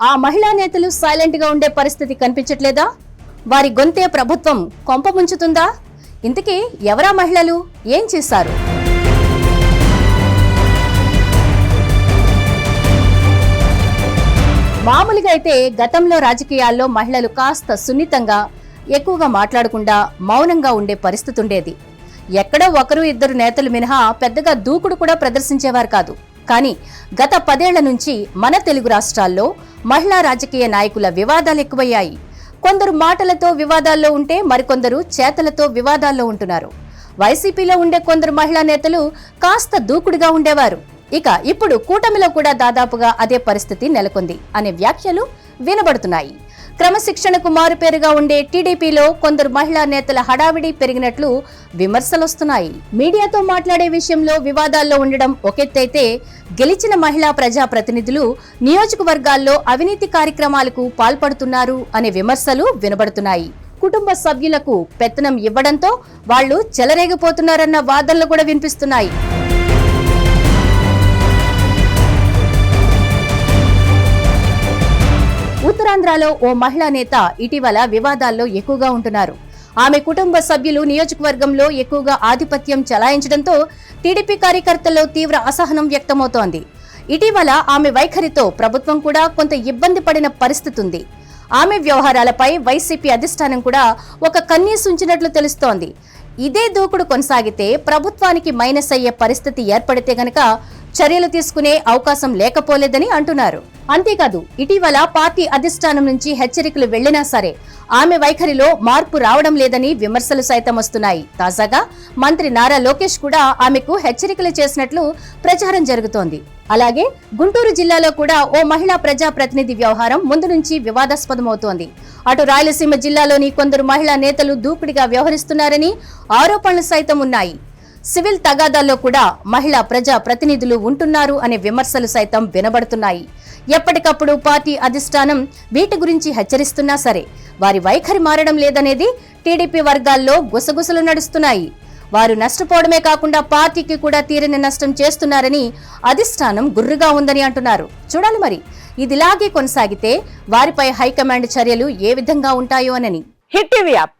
ఆ మహిళా నేతలు సైలెంట్గా ఉండే పరిస్థితి కనిపించట్లేదా? వారి గొంతే ప్రభుత్వం కొంప ముంచుతుందా? ఇంతకీ ఎవరా మహిళలు? ఏం చేశారు? మామూలుగా అయితే గతంలో రాజకీయాల్లో మహిళలు కాస్త సున్నితంగా ఎక్కువగా మాట్లాడకుండా మౌనంగా ఉండే పరిస్థితి ఉండేది. ఎక్కడో ఒకరు ఇద్దరు నేతలు మినహా పెద్దగా దూకుడు కూడా ప్రదర్శించేవారు కాదు. కానీ గత పదేళ్ళ నుంచి మన తెలుగు రాష్ట్రాల్లో మహిళా రాజకీయ నాయకుల వివాదాలు ఎక్కువయ్యాయి. కొందరు మాటలతో వివాదాల్లో ఉంటే మరికొందరు చేతలతో వివాదాల్లో ఉంటున్నారు. వైసీపీలో ఉండే కొందరు మహిళా నేతలు కాస్త దూకుడుగా ఉండేవారు. ఇక ఇప్పుడు కూటమిలో కూడా దాదాపుగా అదే పరిస్థితి నెలకొంది అనే వ్యాఖ్యలు వినబడుతున్నాయి. క్రమశిక్షణకు మారుపేరుగా ఉండే టీడీపీలో కొందరు మహిళా నేతల హడావిడి పెరిగినట్లు విమర్శలొస్తున్నాయి. మీడియాతో మాట్లాడే విషయంలో వివాదాల్లో ఉండడం ఒకెత్తైతే గెలిచిన మహిళా ప్రజా ప్రతినిధులు నియోజకవర్గాల్లో అవినీతి కార్యక్రమాలకు పాల్పడుతున్నారు అనే విమర్శలు వినబడుతున్నాయి. కుటుంబ సభ్యులకు పెత్తనం ఇవ్వడంతో వాళ్ళు చెలరేగిపోతున్నారన్న వాదనలు కూడా వినిపిస్తున్నాయి. ఉత్తరాంధ్రలో ఓ మహిళా నేత ఇటీవల వివాదాల్లో ఎక్కువగా ఉంటున్నారు. ఆమె కుటుంబ సభ్యులు నియోజకవర్గంలో ఎక్కువగా ఆధిపత్యం చలాయించడంతో టీడీపీ కార్యకర్తల్లో తీవ్ర అసహనం వ్యక్తమవుతోంది. ఇటీవల ఆమె వైఖరితో ప్రభుత్వం కూడా కొంత ఇబ్బంది పడిన పరిస్థితి ఉంది. ఆమె వ్యవహారాలపై వైసీపీ అధిష్టానం కూడా ఒక కన్నీసు ఉంచినట్లు తెలుస్తోంది. ఇదే దూకుడు కొనసాగితే ప్రభుత్వానికి మైనస్ అయ్యే పరిస్థితి ఏర్పడితే గనక చర్యలు తీసుకునే అవకాశం లేకపోలేదని అంటున్నారు. అంతేకాదు ఇటీవల పార్టీ అధిష్టానం నుంచి హెచ్చరికలు వెళ్ళినా సరే ఆమె వైఖరిలో మార్పు రావడం లేదని విమర్శలు సైతం వస్తున్నాయి. తాజాగా మంత్రి నారా లోకేష్ కూడా ఆమెకు హెచ్చరికలు చేసినట్లు ప్రచారం జరుగుతోంది. అలాగే గుంటూరు జిల్లాలో కూడా ఓ మహిళా ప్రజా ప్రతినిధి వ్యవహారం ముందు నుంచి వివాదాస్పదమవుతోంది. అటు రాయలసీమ జిల్లాలోని కొందరు మహిళా నేతలు దూకుడిగా వ్యవహరిస్తున్నారని ఆరోపణలు సైతం ఉన్నాయి. సివిల్ తగాదాల్లో కూడా మహిళా ప్రజా ప్రతినిధులు ఉంటున్నారు అనే విమర్శలు సైతం వినబడుతున్నాయి. ఎప్పటికప్పుడు పార్టీ అధిష్టానం వీటి గురించి హెచ్చరిస్తున్నా సరే వారి వైఖరి మారడం లేదనేది టీడీపీ వర్గాల్లో గుసగుసలు నడుస్తున్నాయి. వారు నష్టపోవడమే కాకుండా పార్టీకి కూడా తీరని నష్టం చేస్తున్నారని అధిష్టానం గుర్రుగా ఉందని అంటున్నారు. చూడాలి మరి ఇదిలాగే కొనసాగితే వారిపై హైకమాండ్ చర్యలు ఏ విధంగా ఉంటాయో అనని. Hit TV app.